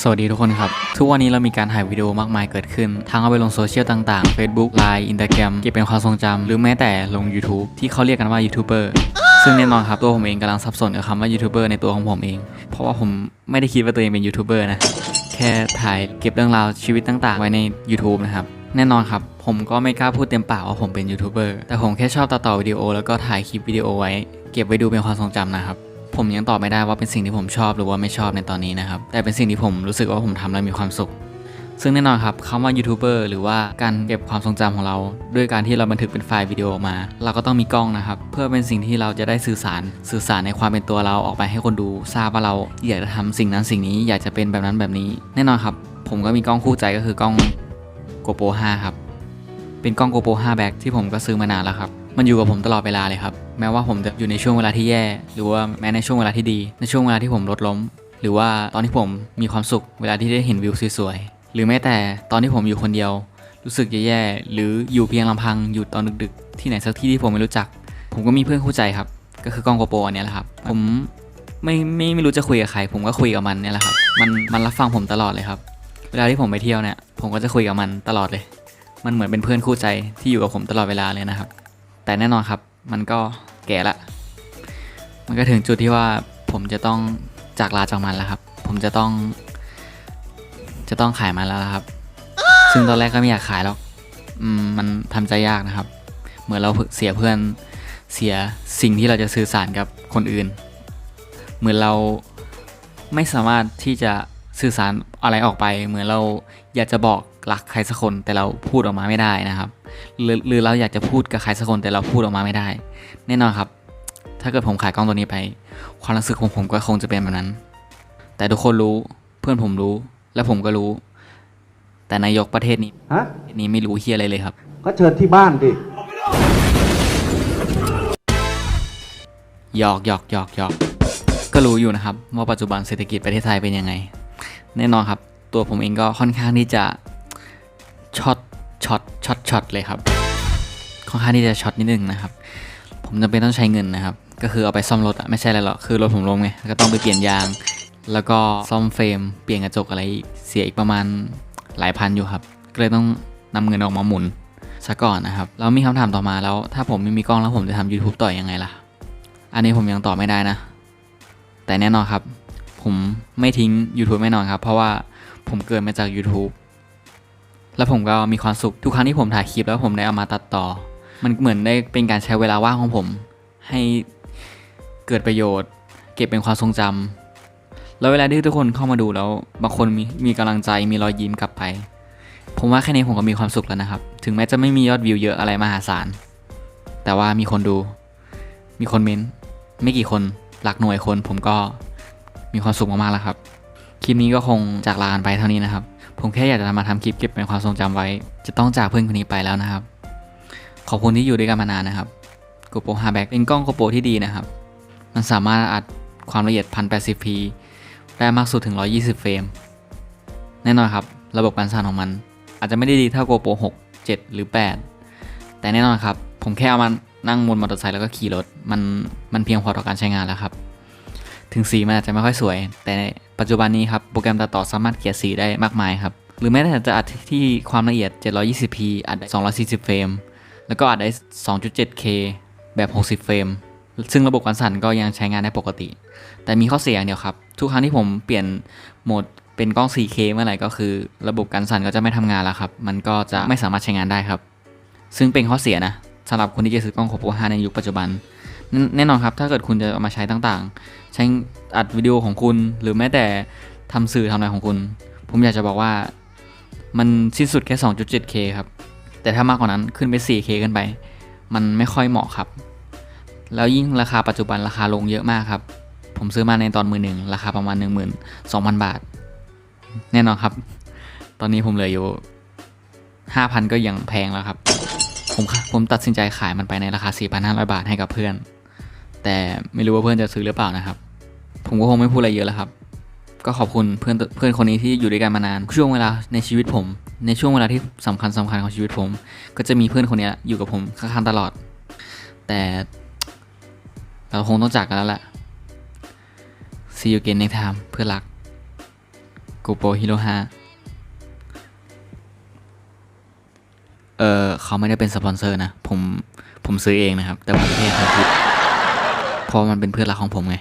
สวัสดีทุกคนครับ ทุกวันนี้เรามีการถ่ายวิดีโอมากมายเกิดขึ้น ทั้งเอาไปลงโซเชียลต่างๆ Facebook Line Instagram เก็บเป็นความทรงจำหรือแม้แต่ลง YouTube ที่เขาเรียกกันว่ายูทูบเบอร์ซึ่งแน่นอนครับ ตัวผมเองกำลังสับสนกับคำว่ายูทูบเบอร์ในตัวของผมเอง เพราะว่าผมไม่ได้คิดว่าตัวเองเป็นยูทูบเบอร์นะ แค่ถ่ายเก็บเรื่องราวชีวิตต่างๆ ไว้ใน YouTube นะครับ แน่นอนครับผมก็ไม่กล้าพูดเต็มปากว่าผมเป็นยูทูบเบอร์แต่ผมแค่ชอบตัดต่อวิดีโอแล้วก็ถ่ายคลิปวิดีโอไว้ เก็บไว้ดูเป็นความทรงจำนะครับ ผมยังตอบไม่ได้ว่าเป็นสิ่งที่ผมชอบหรือว่าไม่ชอบในตอนนี้นะครับ แต่เป็นสิ่งที่ผมรู้สึกว่าผมทำแล้วมีความสุข ซึ่งแน่นอนครับคำว่ายูทูบเบอร์หรือว่าการเก็บความทรงจำของเรา ด้วยการที่เราบันทึกเป็นไฟล์วิดีโอออกมา เราก็ต้องมีกล้องนะครับ เพื่อเป็นสิ่งที่เราจะได้สื่อสาร สื่อสารในความเป็นตัวเราออกไปให้คนดูทราบว่าเราอยากจะทำสิ่งนั้นสิ่งนี้อยากจะเป็นแบบนั้นแบบนี้ แน่นอนครับ ผมก็มีกล้องคู่ใจก็คือกล้อง GoPro 5 ครับ เป็นกล้อง GoPro 5 Back ที่ผมก็ซื้อมานานแล้วครับ มันอยู่กับผมตลอดเวลาเลยครับ แม้ว่าผมจะอยู่ในช่วงเวลาที่แย่ หรือว่าแม้ในช่วงเวลาที่ดี ในช่วงเวลาที่ผมรถล้ม หรือว่าตอนที่ผมมีความสุข เวลาที่ได้เห็นวิวสวยๆ หรือแม้แต่ตอนที่ผมอยู่คนเดียว รู้สึกแย่ๆ หรืออยู่เพียงลำพัง อยู่ตอนดึกๆ ที่ไหนสักที่ที่ผมไม่รู้จัก ผมก็มีเพื่อนคู่ใจครับ ก็คือกล้อง GoPro อันเนี้ยแหละครับ ผมไม่ไม่ไม่รู้จะคุยกับใคร ผมก็คุยกับมันเนี่ยแหละครับ มันมันรับฟังผมตลอดเลยครับ เวลาที่ผมไปเที่ยวเนี่ย ผมก็จะคุยกับมันตลอดเลย มันเหมือนเป็นเพื่อนคู่ใจที่อยู่กับผมตลอดเวลาเลยนะครับ แต่แน่นอนครับมันก็แก่ละ มันก็ถึงจุดที่ว่าผมจะต้องจากลาจากมันแล้วครับ ผมจะต้อง จะต้องขายมันแล้วครับ ซึ่งตอนแรกก็ไม่อยากขายหรอกอืมมันทำใจยากนะครับ เหมือนเราเสียเพื่อนเสียสิ่งที่เราจะสื่อสารกับคนอื่น เหมือนเราไม่สามารถที่จะสื่อสารอะไรออกไป เหมือนเราอยากจะบอก รักใครสักคนแต่เราพูดออกมาไม่ได้นะครับ หรือหรือเราอยากจะพูดกับใครสักคนแต่เราพูดออกมาไม่ได้ แน่นอนครับ ถ้าเกิดผมขายกล้องตัวนี้ไป ความรู้สึกของผมก็คงจะเป็นแบบนั้น แต่ทุกคนรู้เพื่อนผมรู้ และผมก็รู้ แต่นายกประเทศนี้ฮะประเทศนี้ไม่รู้เฮียอะไรเลยครับ ก็เชิญที่บ้านดิ หยอกหยอกหยอกหยอกก็รู้อยู่นะครับ ว่าปัจจุบันเศรษฐกิจประเทศไทยเป็นยังไง แน่นอนครับ ตัวผมเองก็ค่อนข้างที่จะ ช็อตช็อตช็อตช็อตเลยครับค่อนข้างที่จะช็อตนิดนึงนะครับ ผมจำเป็นต้องใช้เงินนะครับ ก็คือเอาไปซ่อมรถอะไม่ใช่อะไรหรอกคือรถผมล้มไงก็ต้องไปเปลี่ยนยาง แล้วก็ซ่อมเฟรม เปลี่ยนกระจกอะไรเสียอีกประมาณหลายพันอยู่ครับ ก็เลยต้องนำเงินออกมาหมุนซะก่อนนะครับแล้วมีคำถามต่อมาแล้ว ถ้าผมไม่มีกล้องแล้วผมจะทำ YouTube ต่อยังไงล่ะ อันนี้ผมยังตอบไม่ได้นะ แต่แน่นอนครับ ผมไม่ทิ้ง YouTube แน่นอนครับ เพราะว่าผมเกิดมาจาก YouTube แล้วผมก็มีความสุขทุกครั้งที่ผมถ่ายคลิปแล้วผมได้เอามาตัดต่อ มันเหมือนได้เป็นการใช้เวลาว่างของผม ให้เกิดประโยชน์ เก็บเป็นความทรงจำแล้วเวลาที่ทุกคนเข้ามาดูแล้วบางคนมีมีกำลังใจมีรอยยิ้มกลับไป ผมว่าแค่นี้ผมก็มีความสุขแล้วนะครับ ถึงแม้จะไม่มียอดวิวเยอะอะไรมหาศาลแต่ว่ามีคนดู มีคนเม้น ไม่กี่คนหลักหน่วยคนผมก็มีความสุขมากๆแล้วครับ คลิปนี้ก็คงจากลากันไปเท่านี้นะครับ ผมแค่อยากจะมาทำคลิปเก็บเป็นความทรงจำไว้ จะต้องจากเพื่อนคนนี้ไปแล้วนะครับ ขอบคุณที่อยู่ด้วยกันมานานนะครับ GoPro 5 Back เป็นกล้อง GoPro ที่ดีนะครับ มันสามารถอัดความละเอียด 1080p ได้มากสุดถึง 120 เฟรม แน่นอนครับ ระบบการสั่นของมัน อาจจะไม่ได้ดีเท่า GoPro 6 7 หรือ 8 แต่แน่นอนครับ ผมแค่เอามานั่งบนมอเตอร์ไซค์แล้วก็ขี่รถ มันมันเพียงพอต่อการใช้งานแล้วครับ ถึงสีมันอาจจะไม่ค่อยสวย แต่ปัจจุบันนี้ครับโปรแกรมตัดต่อสามารถเกลี่ยสีได้มากมายครับหรือแม้แต่จะอัดที่ความละเอียด 720p อัดได้ 240 เฟรม แล้วก็อัดได้ 2.7k แบบ 60 เฟรม ซึ่งระบบการสั่นก็ยังใช้งานได้ปกติ แต่มีข้อเสียอย่างเดียวครับ ทุกครั้งที่ผมเปลี่ยนโหมดเป็นกล้อง 4K เมื่อไหร่ก็คือ ระบบการสั่นก็จะไม่ทำงานแล้วครับ มันก็จะไม่สามารถใช้งานได้ครับ ซึ่งเป็นข้อเสียนะสำหรับคนที่จะซื้อกล้อง GoPro 5ในยุคปัจจุบัน แน่นอนครับ ถ้าเกิดคุณจะเอามาใช้ต่างๆ ใช้อัดวิดีโอของคุณหรือแม้แต่ทำสื่อทำอะไรของคุณ ผมอยากจะบอกว่ามันสิ้นสุดแค่ 2.7K ครับ แต่ถ้ามากกว่านั้นขึ้นไป 4K ขึ้นไป มันไม่ค่อยเหมาะครับ แล้วยิ่งราคาปัจจุบันราคาลงเยอะมากครับ ผมซื้อมาในตอนมือหนึ่งราคาประมาณ 12,000 บาท แน่นอนครับ ตอนนี้ผมเหลืออยู่ 5,000 ก็ยังแพงแล้วครับ ผมผมตัดสินใจขายมันไปในราคา 4,500 บาทให้กับเพื่อน แต่ไม่รู้ว่าเพื่อนจะซื้อหรือเปล่านะครับ ผมก็คงไม่พูดอะไรเยอะแล้วครับ ก็ขอบคุณเพื่อนเพื่อนคนนี้ที่อยู่ด้วยกันมานาน ช่วงเวลาในชีวิตผม ในช่วงเวลาที่สำคัญสำคัญของชีวิตผม ก็จะมีเพื่อนคนนี้อยู่กับผมข้างๆตลอด แต่เราคงต้องจากกันแล้วแหละ See you again next time เพื่อนรักกูโปฮิโรฮาเออเขาไม่ได้เป็นสปอนเซอร์นะ ผม ผมซื้อเองนะครับ แต่ผมแค่ทำคลิป เพราะมันเป็นเพื่อนรักของผมไง